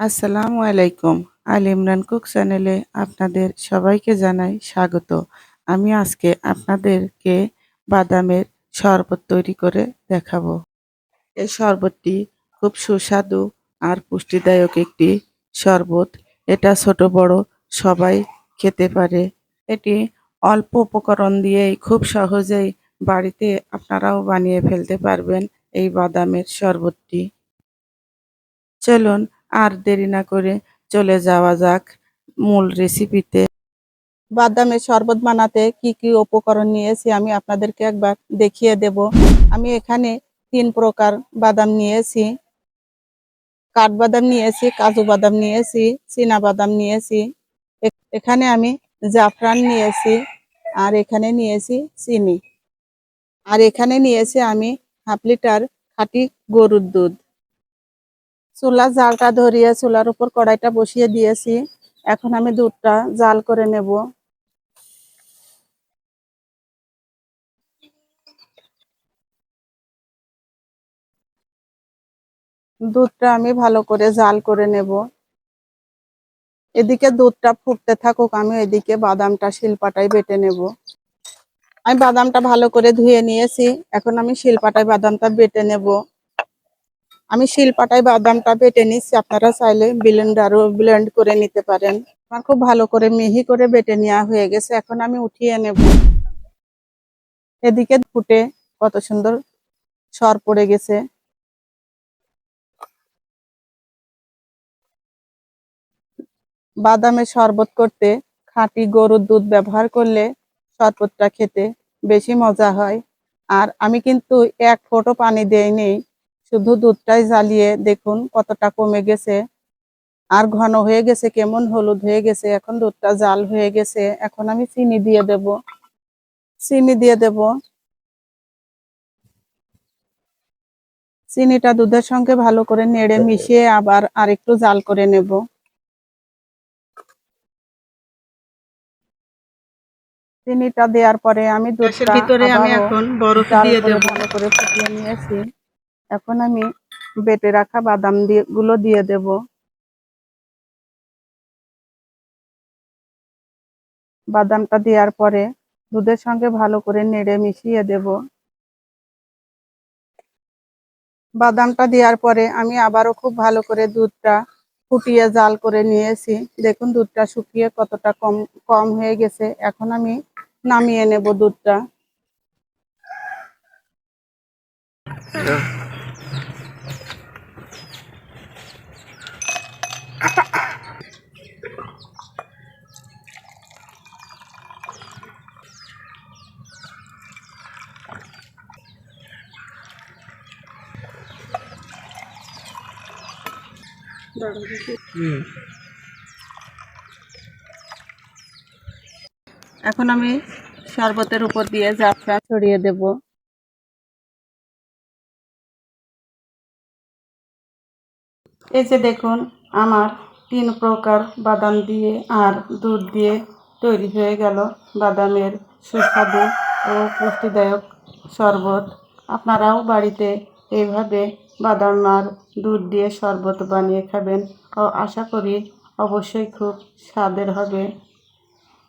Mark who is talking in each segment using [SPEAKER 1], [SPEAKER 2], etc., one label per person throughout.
[SPEAKER 1] আসসালামু আলাইকুম। আল ইমরান কুক চ্যানেলে আপনাদের সবাইকে জানাই স্বাগত। আমি আজকে আপনাদেরকে বাদামের শরবত তৈরি করে দেখাবো। এই শরবতটি খুব সুস্বাদু আর পুষ্টিদায়ক একটি শরবত। এটা ছোট, বড়, সবাই খেতে পারে। এটি অল্প উপকরণ দিয়েই খুব সহজেই বাড়িতে আপনারাও বানিয়ে ফেলতে পারবেন এই বাদামের শরবতটি। চলুন আর দেরি না করে চলে যাওয়া যাক মূল রেসিপিতে
[SPEAKER 2] বাদামের শরবত বানাতে কি কি উপকরণ নিয়েছি আমি আপনাদেরকে একবার দেখিয়ে দেব। আমি এখানে তিন প্রকার বাদাম নিয়েছি। কাঠবাদাম নিয়েছি, কাজু বাদাম নিয়েছি, চীনা বাদাম নিয়েছি। এখানে আমি জাফরান নিয়েছি আর এখানে নিয়েছি চিনি। আর এখানে নিয়েছি আমি হাফ লিটার খাঁটি গরুর দুধ। চুলা জালটা ধরিয়ে চুলার উপর কড়াইটা বসিয়ে দিয়েছি। এখন আমি দুধটা জাল করে নেব। দুধটা আমি ভালো করে জাল করে নেব। এদিকে দুধটা ফুটতে থাকুক, আমি এদিকে বাদামটা শিলপাটায় বেটে নেব। আমি বাদামটা ভালো করে ধুয়ে নিয়েছি। এখন আমি শিলপাটায় বাদামটা বেটে নেব। আমি শিলপাটায় বাদামটা বেটে নিচ্ছি, আপনারা চাইলে ব্লেন্ডারও ব্লেন্ড করে নিতে পারেন। আমার খুব ভালো করে মিহি করে বেটে নেওয়া হয়ে গেছে, এখন আমি উঠিয়ে নেব। এদিকে ফুটে কত সুন্দর সর পড়ে গেছে। বাদামের শরবত করতে খাঁটি গরুর দুধ ব্যবহার করলে শরবতটা খেতে বেশি মজা হয়। আর আমি কিন্তু এক ফোঁটো পানি দেইনি শুধু দুধটাই জ্বালিয়ে দেখুন কতটা কমে গেছে। আর ঘন হয়ে গেছে কেমন হলুদ হয়ে গেছে এখন দুধটা জাল হয়ে গেছে। এখন আমি চিনি দিয়ে দেব। চিনি দিয়ে দেব। চিনিটা দুধের সঙ্গে ভালো করে নেড়ে মিশিয়ে আবার আরেকটু জাল করে নেব। চিনিটা দেওয়ার পরে আমি দুধটা
[SPEAKER 1] ভিতরে আমি এখন বরফ দিয়ে দেব।
[SPEAKER 2] ভালো করে ফুটিয়ে নিয়েছি। এখন আমি বেটে রাখা বাদাম দিয়ে, গুলো দিয়ে দেব। বাদামটা দেওয়ার পরে দুধের সঙ্গে ভালো করে নেড়ে মিশিয়ে দেব। বাদামটা দেওয়ার পরে আমি আবারও খুব ভালো করে দুধটা ফুটিয়ে জাল করে নিয়েছি। দেখুন দুধটা শুকিয়ে কতটা কম কম হয়ে গেছে। এখন আমি নামিয়ে নেব দুধটা। এখন আমি শরবতের উপর দিয়ে জাফরান ছড়িয়ে দেব। এই যে দেখুন, আমার তিন প্রকার বাদাম দিয়ে আর দুধ দিয়ে তৈরি হয়ে গেল বাদামের সুস্বাদু ও পুষ্টিদায়ক শরবত। আপনারাও বাড়িতে এইভাবে বাদাম আর দুধ দিয়ে শরবত বানিয়ে খাবেন ও আশা করি অবশ্যই খুব স্বাদের হবে।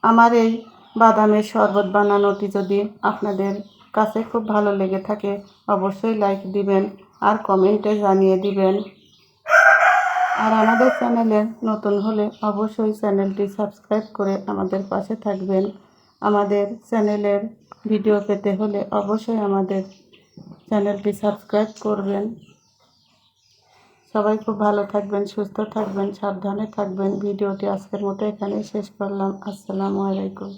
[SPEAKER 2] আমার এই বাদামের শরবত বানানোটি যদি আপনাদের কাছে খুব ভালো লেগে থাকে, অবশ্যই লাইক দিবেন আর কমেন্টে জানিয়ে দিবেন। আর আমাদের চ্যানেলে নতুন হলে অবশ্যই চ্যানেলটি সাবস্ক্রাইব করে আমাদের পাশে থাকবেন। আমাদের চ্যানেলের ভিডিও পেতে হলে অবশ্যই আমাদের চ্যানেলটি সাবস্ক্রাইব করবেন। সবাই খুব ভালো থাকবেন, সুস্থ থাকবেন, সাবধানে থাকবেন। ভিডিওটি আজকের মতো এখানেই শেষ করলাম। আসসালামু আলাইকুম।